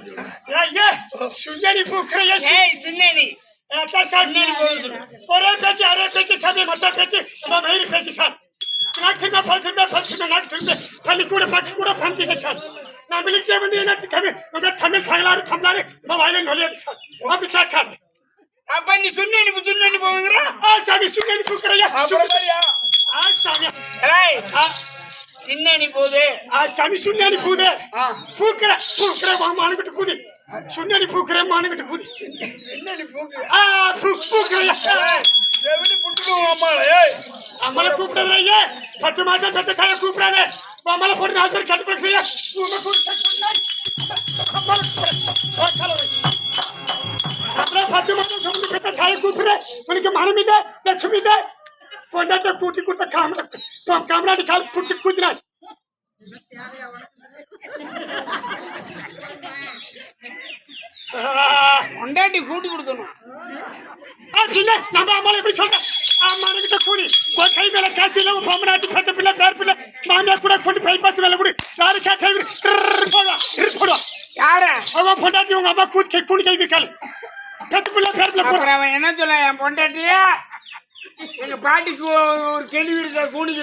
நாலாவது ஐயா சுண்ணி பூக்கிற ஏய் சின்ன அணி சாமி ஒரே பேச்சு அரே பேச்சு சாமி மொத்த பேச்சு நம்ம மயிறு பேச்சு சார் நாக்குமே பல்சுமே பல்சுமே நாக்குமே பள்ளி கூட பக்கு கூட பந்திங்க சார் நான் விழிச்சே வந்து என்ன தமிழ் உங்க தமிழ் தகலாறு தந்தாரு நம்ம வாயில நுழையாது சார் அப்படி கேட்காது அப்ப நீ சுண்ணி சுண்ணி போகுங்கிற ஆ சாமி சுண்ணி பூக்கிறையா ஆ சாமி ஏய் சின்னணி போகுது ஆ சாமி சுண்ணி போகுது பூக்கிற பூக்கிற மானுக்கிட்டு பூதி. சுண்ணி பூக்கிற மானுக்கிட்டு பூதி. சின்னணி பூக்கு. ஆ பூ பூக்கிறையா எவனி புட்டுக்கும் அம்மாள அம்மாள கூப்பிடாத ஐயா பத்து மாசம் பெத்த தாய கூப்பிடாத. அம்மாள போட்டு நாலு பேர் கட்டு போய் செய்ய அப்புறம் பத்து மாதம் சொந்த பெத்த தாயை கூப்பிடு. உனக்கு மனம் இல்லை லட்சுமி இல்லை பொண்டாட்ட கூட்டி கொடுத்த காமரா காமராடி கால் பிடிச்சி கூத்தினார் கொண்டாட்டி கூட்டி கொடுக்கணும். நம்ம அம்மாவை எப்படி சொல்றேன் அம்மா கிட்ட கூடி கை மேல காசு இல்ல பொம்மநாட்டி பத்த பிள்ளை பேர் பிள்ளை மாமியார் கூட கொண்டு பை பாஸ் மேல கூடி. யாரு கேட்ட போடுவா போடுவா. யார? அவன் பொண்டாட்டி உங்க அம்மா கூடி கை கூடி கை வைக்காது பெத்த பிள்ளை பேர் பிள்ளை என்ன சொல்ல என் பொண்டாட்டிய? எங்க பாட்டிக்கு ஒரு கேள்வி இருக்க கூணிக்கு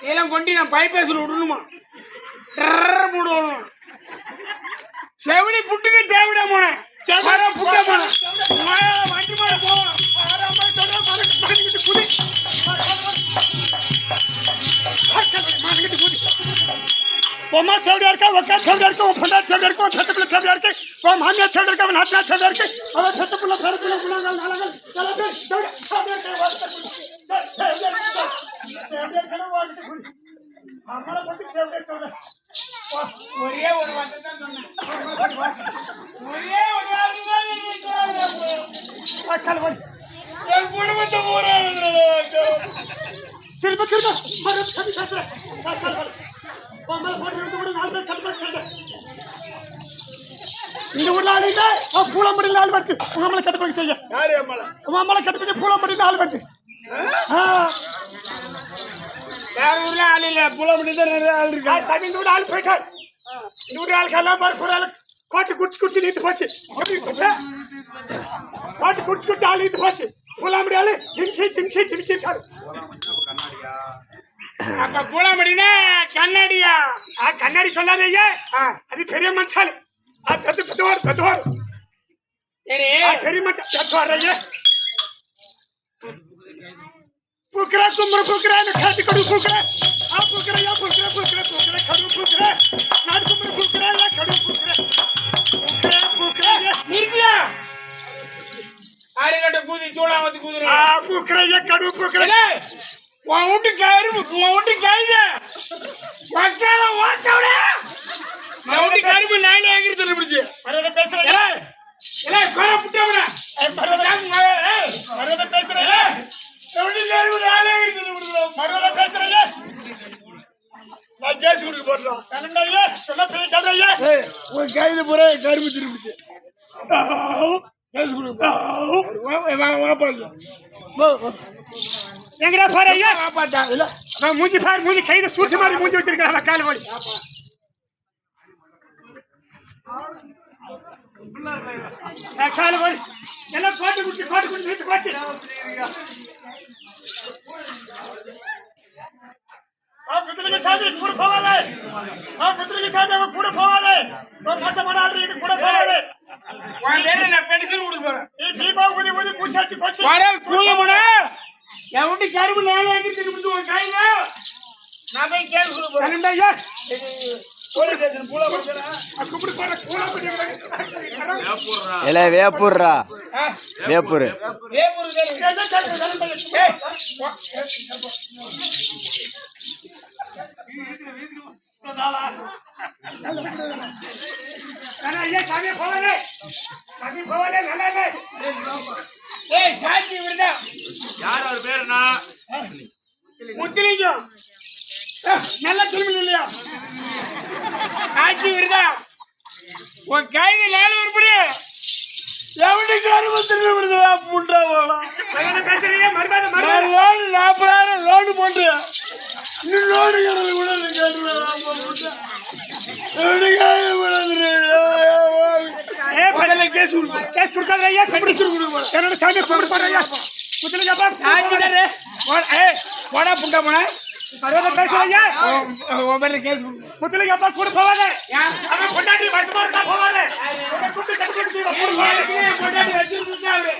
இதெல்லாம் கொண்டு நான் பைபாஸில் விடணுமா? டர்ர் போடுவோம். செவிலி புட்டுக்கு தேவிட போனேன் புட்ட போனேன் வண்டி மேல போவோம் பொம்மா தேவையா இருக்கா உக்கா தேவையா இருக்கா உன் பொண்டா தேவையா இருக்கா உன் பெத்த பிள்ளை தேவையா இருக்கு உன் மாமியா தேவையா இருக்கா உன் நாட்டினா தேவையா இருக்கு அவன் பெத்த பிள்ளை பேர பிள்ளை பிள்ளைங்கள் நலங்கள் நல்ல பேர் தேவையா தேவையா இருக்கா வாழ்க்கை தேவையா இருக்கா வாழ்க்கை அம்மாவை பத்தி தேவையா சொல்ல ஒரே ஒரு வார்த்தை தான் சொன்னேன் ஒரே ஒரு வார்த்தை தான் நீங்க சொன்னீங்க. அக்கால வந்து என் குடும்பத்தை பூரா திரும்ப திரும்ப இந்த ஊர்ல ஆளு இல்ல. பூலம்படி நாலு பேருக்கு உங்க அம்மளை கட்டுப்படி செய்ய. யாரு அம்மாளா உங்க அம்மளை கட்டுப்படி பூலம்படி நாலு பேருக்கு ஆ? வேற ஊர்ல ஆள் இல்ல. புல முடிதான் நிறைய ஆள் இருக்கா சாமி இந்த ஊர்ல ஆள் போயிட்டார். இந்த ஊர்ல ஆளுக்கு எல்லாம் பாரு ஆளு கோட்டை குடிச்சு குடிச்சு நீத்து போச்சு? கோட்டை குடிச்சு குடிச்சு ஆள் நீத்து போச்சு. பூலாம்படி ஆளு திம்கி திம்கி திம்கி இருக்காரு அப்ப புல முடினா கண்ணாடியா? ஆ கண்ணாடி சொல்லாத ஐயா. ஆ, அது பெரிய மனுஷாலு ஆ பெத்து பெத்துவார் பெத்துவார் சரி. பெரிய மனுஷன் பெத்துவார் ஐயா. பூக்கற கும்பர பூக்கற காட்டி கடு பூக்கற. ஆ பூக்கற யா பூக்கற பூக்கற பூக்கற கடு பூக்கற. நாடு கும்பர பூக்கற யா கடு பூக்கற. பூக்கற பூக்கற நிறுத்தியா? ஆறு கட்ட கூதி சூடா வந்து கூதுற. ஆ பூக்கற யா கடு பூக்கற. உன் வீட்டு கயிறு உன் வீட்டு கழுத மக்கால ஓட்டவிட என் வீட்டு கரும்பு நானே எங்கிறது பிடிச்சி மரியாதை பேசுறேன் இல்லை கொலை புட்டவிட மரியாதை பேசுறேன். வீட்டு கரும்பு நானே எங்கிறது பிடிச்சி மரியாதை பேசுறேன் நான் கேஸ் கொடுக்க போடுறோம் பெரிய கதையே உன் கைது பூரா கரும்பு திரும்பிச்சு கேஸ் கொடுக்க எங்கடா பாரு ஐயா! காப்பாட்டா இல்ல. அவன் மூஞ்சி பாரு மூஞ்சி கையில சூத்து மாதிரி மூஞ்சி வச்சிருக்கான் அவன் கால என் கால வலி எல்லாம் கோட்டை குடிச்சு கோட்டை குடிச்சு வீட்டு போச்சு. கூட போவாதே அவன் மோசமான ஆள் இது கூட போவாதே உன் பேரை நான் பென்சில் கொடுக்க போறேன். நீ பீபா ஊதி ஊதி பூச்சாச்சு போச்சு. வர கூலமுன என் வீட்டு கரும்பு நானே எங்க திரும்பிச்சு உன் கையில நான் போய் கேஸ் கொடுக்க போறேன். கண்ணாடி ஐயா? போலீஸ் ஸ்டேஷன் பூலா கொடுக்குறேன் கூப்பிட்டு போற கூலா பண்ணி இல்ல வேப்பூர்ரா. வேப்பூர். ஐயா சாமி போவாதே. சாமி போவாதே நல்லா ஏய் விடுதா யார் அவர் பேருனா முத்துலிங்கம் நல்லா திரும்பி இல்லையா? ஆட்சி வருதா? உன் கைது நாலு உருப்படி எவனுக்கு அறுபத்தி விடுதா புண்டா போலாம் பேசுறீங்க மரியாதை லோன் நாற்பதாயிரம் லோன் போட்டேன். இன்னும் லோனு கிடந்து கூட கேஸ் கேஸ் கொடுக்காத ஐயா. கண்டிச்சு கொடுங்க என்னோட சாமி கொடுப்பாரு ஐயா. முத்தல ஜப்பா ஆட்சிதாரு ஏ போடா புண்டா போனா மரியாதை பேசுறீங்க உன் பேர்ல கேஸ் கொடுங்க முத்தல ஜப்பா கூட போவாத அவன் பொண்டாட்டி வசமா இருக்கா போவாத உன்னை கூப்பிட்டு கட்டி செய்வா போடுவாங்க பொண்டாட்டி வச்சிருந்தா அவரு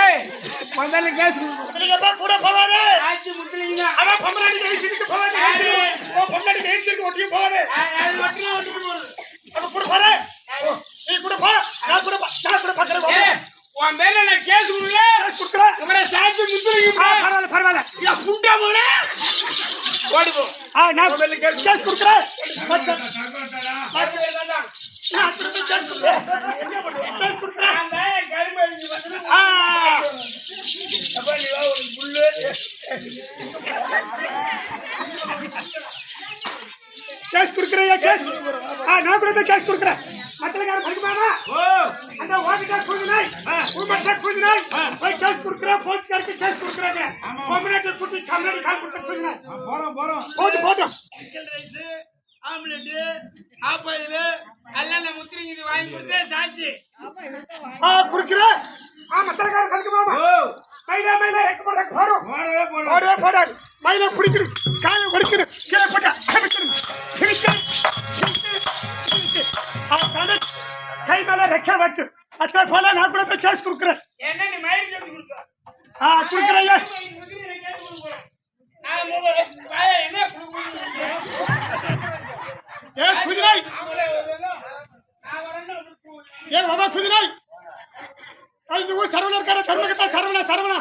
ஏய் முதல்ல கேஸ் கொடுங்க முத்தல ஜப்பா கூட போவாத ஆட்சி முத்துலீங்க அவன் பொண்டாட்டி ஜெயிச்சுட்டு போவாத உன் பொண்டாட்டி ஜெயிச்சுட்டு ஒட்டியும் போவாத அது மட்டும் வந்துட்டு போகுது அவன் கூட போற நீ கூட போ நான் கூட போ. நான் கூட பக்கத்துல ஏய், உன் மேல நான் கேஸ் கொடுக்கல கொடுக்குறேன் இவரை சாட்சி முத்துலீங்க பரவாயில்ல பரவாயில்ல யா புண்டா போல ஓடி ஆ நான் கேஸ் கொடுக்குறேன். நான் திரும்ப கேஸ் கொடுக்குறேன் கேஸ் கொடுக்குறேன். நான் கேஸ் கொடுக்குறேன் கேஸ்? ஆ நான் கூட போய் கேஸ் கொடுக்குறேன். மத்தல யாரும் படிக்குமாமா அந்த ஓடிட்டா குடுனாய் குடும்பத்தா குடுனாய் போய் கேஸ் கொடுக்குறேன் போலீஸ்காரருக்கு கேஸ் கொடுக்குறாங்க பொம்பளைட்ட குட்டி கம்ப்ளைண்ட் கால் கொடுத்து குடுனாய் போறோம் போறோம். போடு போடு சிக்கன் ரைஸ் ஆம்லெட் ஆப்பாயில் எல்லாம் நான் முத்திரிங்க இது வாங்கி கொடுத்தேன் சாட்சி ஆ குடுக்குறேன் ஆ மத்தல யாரும் படிக்குமாமா ஓ. மயிலா மயிலா ரெக்க போடு ரெக்க போடு. போடவே போறோம் போடவே போடாது. மயிலா பிடிக்கணும் காயை ஒடிக்கணும் கீழே போட்டா கிழிக்கணும் கிழிக்கணும் ஆ தானே கை மேல ரெக்க வச்சு அத்தை போல நான் கூட போய் கேஸ் கொடுக்குறேன். என்ன நீ மயிர் சேர்த்து கொடுப்பா ஆ கொடுக்குறேன் முத்திரி கேட்டு கொடுக்குறேன் நான் மூணு வாய என்ன கொடுக்கணும் ஏ குதிரை அவங்களே வரணும் நான் வரணும் ஏ பாபா குதிரை இந்த ஊர் சரவணா இருக்காரு தர்மகத்தா சரவணா சரவணா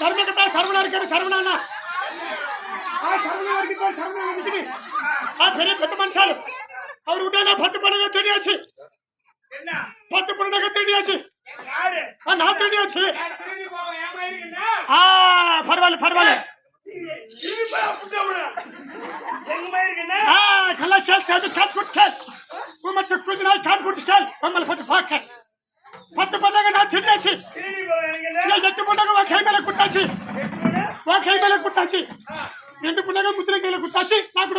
தர்மகத்தா சரவணா இருக்காரு சரவணா ஆ சரவணா இருக்கு சரவணா இருக்குது ஆ பெரிய பெத்த மனுஷாலு அவர் விட்டா பத்து பணங்க தேடியாச்சு என்ன பத்து பணங்க தேடியாச்சு யாரு ஆ நான் தேடியாச்சு நான் திரும்பி போவேன் ஏன் மயிருக்குன்னா ஆ பரவாயில்ல பரவாயில்ல திரும்பி போய் புண்டா விட எங்க மயிருக்குன்னா ஆ கல்லா கேள் சேர்ந்து கால் கொடுத்து கேள் உமச்சு குதிரை கால் கொடுத்து கேள் பொம்மலை போட்டு பார்க்க பத்து பணங்க நான் தேடியாச்சு திரும்பி போவேன் எனக்கு என்ன ஏன் எட்டு பொண்ணாங்க உன் கை மேல குட்டாச்சு உன் கை மேல குட்டாச்சு ரெண்டு பொண்ணாங்க முத்திரை கையில குட்டாச்சு நான்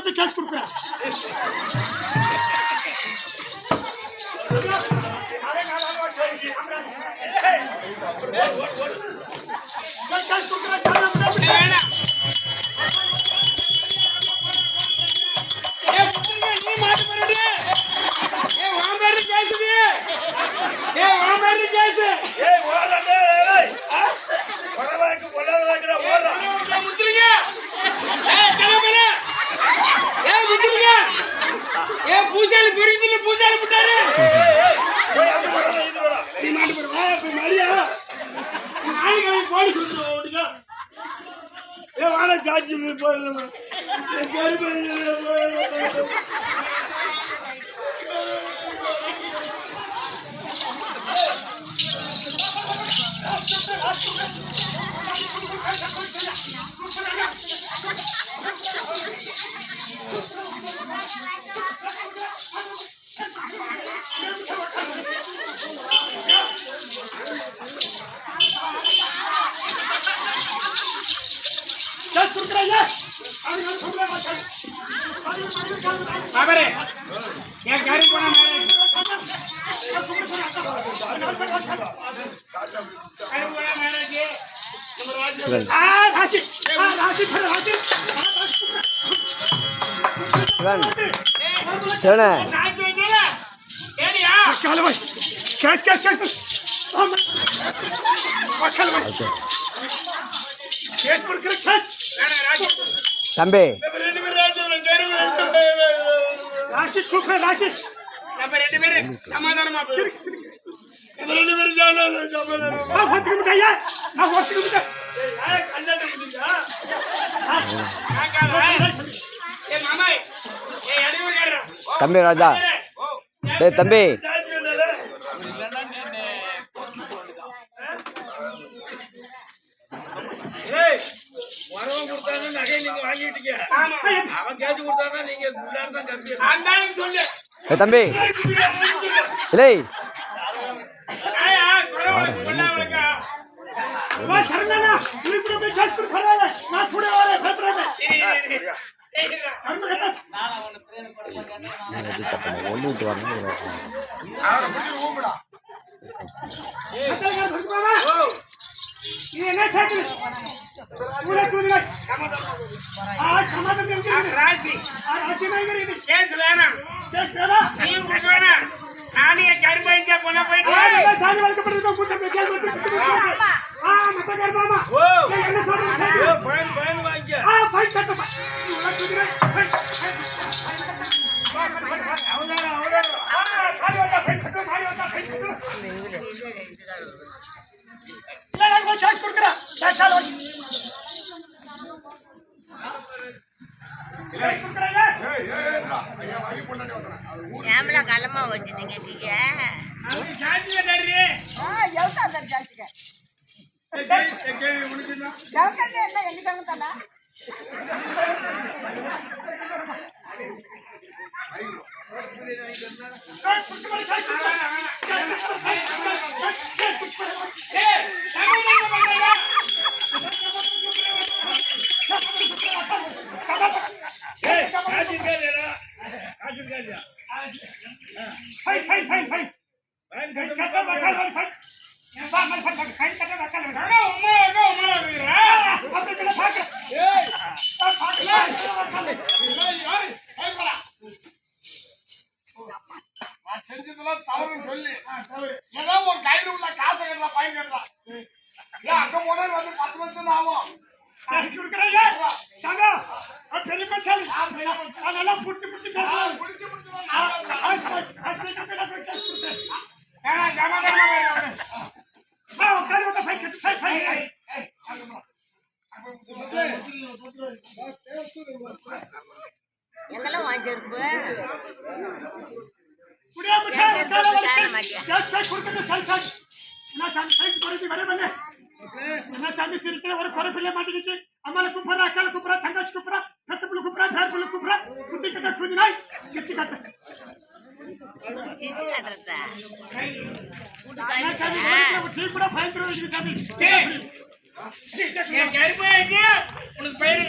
ரெண்டு பேரும் சமாதானமா போயிரு நம்ம ரெண்டு பேரும் நான் ஒத்துக்க மாட்டேன் நான் ஒத்துக்க மாட்டேன் தம்பி ராஜா டே தம்பி. தம்பி இல்லை ಬಾ ಶರಣಣ್ಣ ನೀವು ಬಿಟ್ಟು ಕಳಿಸ್ಬಿಟ್ಟು ಬರೋಲ್ಲ ನಾ ಕೂಡ ಅವರೇ ಬರ್ಬಾರ್ದು நானே கருப்பாயிச்சா பொண்ணை போயிட்டு சாதி வளர்க்கப்பட்டிருக்கோம் கூட்டம் ஆ மச்சான் மாமா என்ன சொல்றீங்க? ஏ ஃபைன் ஃபைன் வாங்க. ஆ ஃபைன் கட்ட அவதாரம் அவதாரம். ஆ காலி வந்தா ஃபைன் கட்டு காலி வந்தா ஃபைன் கட்டு أنا لا بورتي بورتي கொஞ்ச நாய் சிரிச்சு காட்டு உனக்கு பயிர்